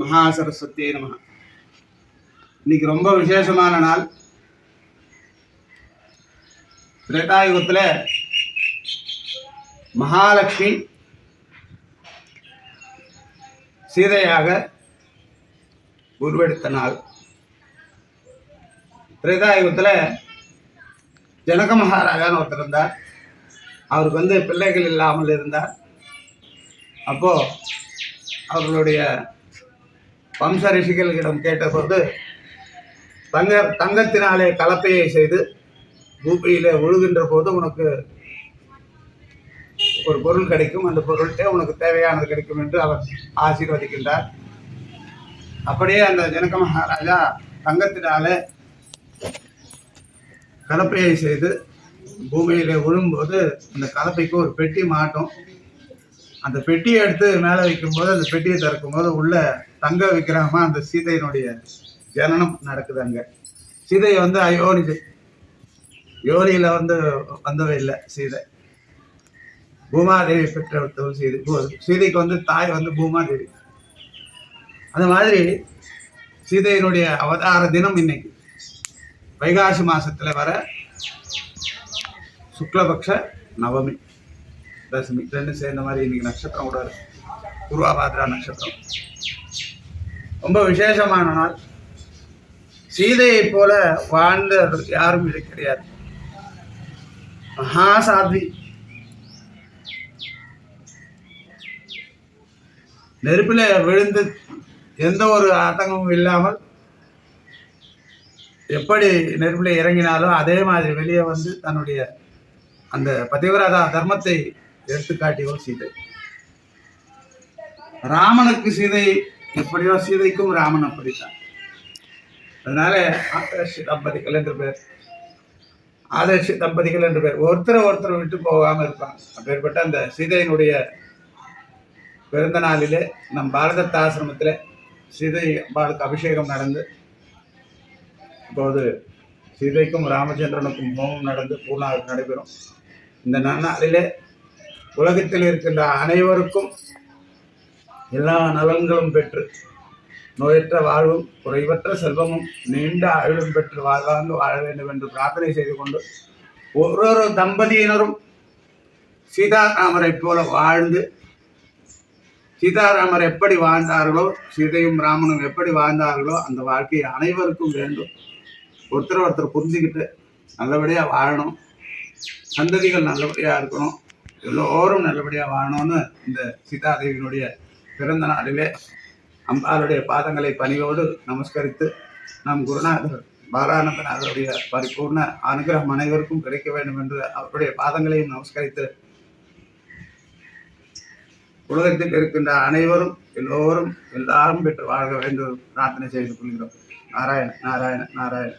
மகா சரஸ்வதியே நம. இன்னைக்கு ரொம்ப விசேஷமான நாள். திரேதாயுகத்தில் மகாலட்சுமி சீதையாக உருவெடுத்த நாள். திரேதாயுகத்தில் ஜனக மகாராஜான்னு ஒருத்தர் இருந்தார். அவருக்கு வந்து பிள்ளைகள் இல்லாமல் இருந்தார். அப்போது அவர்களுடைய வம்ச ரிஷிகளிடம் கேட்டபோது தங்க தங்கத்தினாலே கலப்பையை செய்து பூமியிலே விழுகின்ற போது உனக்கு ஒரு பொருள் கிடைக்கும். அந்த பொருள்கிட்ட உனக்கு தேவையானது கிடைக்கும் என்று அவர் ஆசீர்வதிக்கின்றார். அப்படியே அந்த ஜனக மகாராஜா தங்கத்தினாலே கலப்பையை செய்து பூமியிலே விழும்போது அந்த கலப்பைக்கு ஒரு பெட்டி மாட்டும் அந்த பெட்டியை எடுத்து மேலே வைக்கும்போது அந்த பெட்டியை திறக்கும் போது உள்ள தங்க விக்கிரகமாக அந்த சீதையினுடைய ஜனனம் நடக்குது அங்க. சீதையை வந்து அயோனி யோனியில வந்து வந்தவ இல்லை சீதை. பூமாதேவி பெற்ற சீதை. சீதைக்கு வந்து தாய் வந்து பூமாதேவி. அந்த மாதிரி சீதையினுடைய அவதார தினம் இன்னைக்கு. வைகாசி மாசத்துல வர சுக்லபக்ஷ நவமி. தசமி ரெண்டும் சேர்ந்த மாதிரி இன்னைக்கு நட்சத்திரம் கூட இருக்கு. பூர்வாபாத்ரா நட்சத்திரம். ரொம்ப விசேஷமான நாள். சீதையை போல வாழ்ந்த யாரும் இது கிடையாது. மகாசாத்வி நெருப்பில் விழுந்து எந்த ஒரு ஆத்தங்கமும் இல்லாமல் எப்படி நெருப்பில் இறங்கினாலும் அதே மாதிரி வெளியே வந்து தன்னுடைய அந்த பதிவிரதா தர்மத்தை எடுத்துக்காட்டியவள் சீதை. ராமனுக்கு சீதை எப்படியோ சீதைக்கும் ராமன் அப்படித்தான். அதனால ஆதர்ஷி தம்பதிகள் என்று பேர். ஆதர்ஷி தம்பதிகள் என்று பேர். ஒருத்தரை ஒருத்தர் விட்டு போகாம இருப்பாங்க. அப்பேற்பட்ட அந்த சீதையினுடைய பிறந்த நாளிலே நம் பாரதத்த ஆசிரமத்தில் சீதை அம்பாளுக்கு அபிஷேகம் நடந்து இப்போது சீதைக்கும் ராமச்சந்திரனுக்கும் ஹோமம் நடந்து பூர்ணாவுக்கு நடைபெறும். இந்த நன்னாளிலே உலகத்தில் இருக்கின்ற அனைவருக்கும் எல்லா நலன்களும் பெற்று நோயற்ற வாழ்வும் குறைவற்ற செல்வமும் நீண்ட ஆயுளும் பெற்று வாழ்வாங்க வாழ வேண்டும் என்று பிரார்த்தனை செய்து கொண்டு ஒரு ஒரு தம்பதியினரும் சீதாராமரைப் போல வாழ்ந்து சீதாராமர் எப்படி வாழ்ந்தார்களோ சீதையும் ராமனும் எப்படி வாழ்ந்தார்களோ அந்த வாழ்க்கையை அனைவருக்கும் வேண்டும். ஒருத்தர் ஒருத்தர் புரிஞ்சுக்கிட்டு நல்லபடியாக வாழணும். சந்ததிகள் நல்லபடியாக இருக்கணும். எல்லோரும் நல்லபடியாக வாழணும்னு இந்த சீதாதேவியினுடைய பிறந்த நாளிலே அம்பாளுடைய பாதங்களை பணியோடு நமஸ்கரித்து நம் குருநாதர் பாலானந்தநாதருடைய பரிபூர்ண அனுகிரகம் அனைவருக்கும் கிடைக்க வேண்டும் என்று அவருடைய பாதங்களையும் நமஸ்கரித்து உலகத்தில் இருக்கின்ற அனைவரும் எல்லோரும் எல்லாரும் பெற்று வாழ்க வேண்டும் பிரார்த்தனை செய்து கொள்கிறோம். நாராயண நாராயண நாராயண.